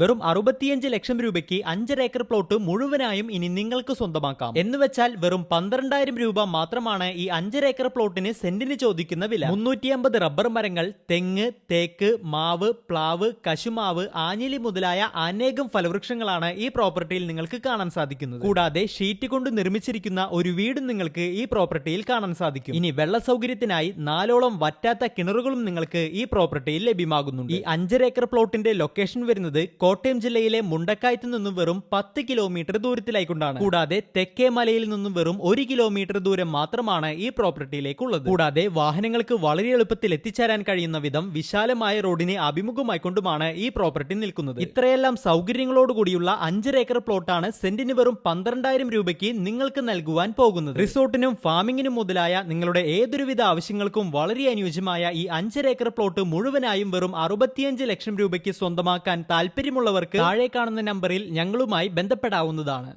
വെറും അറുപത്തിയഞ്ച് ലക്ഷം രൂപയ്ക്ക് അഞ്ചര ഏക്കർ പ്ലോട്ട് മുഴുവനായും ഇനി നിങ്ങൾക്ക് സ്വന്തമാക്കാം. എന്ന് വെച്ചാൽ വെറും പന്ത്രണ്ടായിരം രൂപ മാത്രമാണ് ഈ അഞ്ചര ഏക്കർ പ്ലോട്ടിന് സെന്റിന് ചോദിക്കുന്ന വില. മുന്നൂറ്റി അമ്പത് റബ്ബർ മരങ്ങൾ തെങ്ങ് തേക്ക് മാവ് പ്ലാവ് കശുമാവ് ആഞ്ഞിലി മുതലായ അനേകം ഫലവൃക്ഷങ്ങളാണ് ഈ പ്രോപ്പർട്ടിയിൽ നിങ്ങൾക്ക് കാണാൻ സാധിക്കുന്നത്. കൂടാതെ ഷീറ്റ് കൊണ്ട് നിർമ്മിച്ചിരിക്കുന്ന ഒരു വീടും നിങ്ങൾക്ക് ഈ പ്രോപ്പർട്ടിയിൽ കാണാൻ സാധിക്കും. ഇനി വെള്ള സൗകര്യത്തിനായി നാലോളം വറ്റാത്ത കിണറുകളും നിങ്ങൾക്ക് ഈ പ്രോപ്പർട്ടിയിൽ ലഭ്യമാകുന്നുണ്ട്. ഈ അഞ്ചര ഏക്കർ പ്ലോട്ടിന്റെ ലൊക്കേഷൻ വരുന്നത് കോട്ടയം ജില്ലയിലെ മുണ്ടക്കായത്ത് നിന്നും വെറും പത്ത് കിലോമീറ്റർ ദൂരത്തിലായിക്കൊണ്ടാണ്. കൂടാതെ തെക്കേ മലയിൽ നിന്നും വെറും ഒരു കിലോമീറ്റർ ദൂരം മാത്രമാണ് ഈ പ്രോപ്പർട്ടിയിലേക്കുള്ളത്. കൂടാതെ വാഹനങ്ങൾക്ക് വളരെ എളുപ്പത്തിൽ എത്തിച്ചേരാൻ കഴിയുന്ന വിധം വിശാലമായ റോഡിനെ അഭിമുഖമായിക്കൊണ്ടുമാണ് ഈ പ്രോപ്പർട്ടി നിൽക്കുന്നത്. ഇത്രയെല്ലാം സൗകര്യങ്ങളോടുകൂടിയുള്ള അഞ്ചര ഏക്കർ പ്ലോട്ടാണ് സെന്റിന് വെറും പന്ത്രണ്ടായിരം രൂപയ്ക്ക് നിങ്ങൾക്ക് നൽകുവാൻ പോകുന്നത്. റിസോർട്ടിനും ഫാമിംഗിനും മുതലായ നിങ്ങളുടെ ഏതൊരുവിധ ആവശ്യങ്ങൾക്കും വളരെ അനുയോജ്യമായ ഈ അഞ്ചര ഏക്കർ പ്ലോട്ട് മുഴുവനായും വെറും അറുപത്തിയഞ്ച് ലക്ഷം രൂപയ്ക്ക് സ്വന്തമാക്കാൻ താല്പര്യമുള്ളവർക്ക് താഴെ കാണുന്ന നമ്പറിൽ ഞങ്ങളുമായി ബന്ധപ്പെടാവുന്നതാണ്.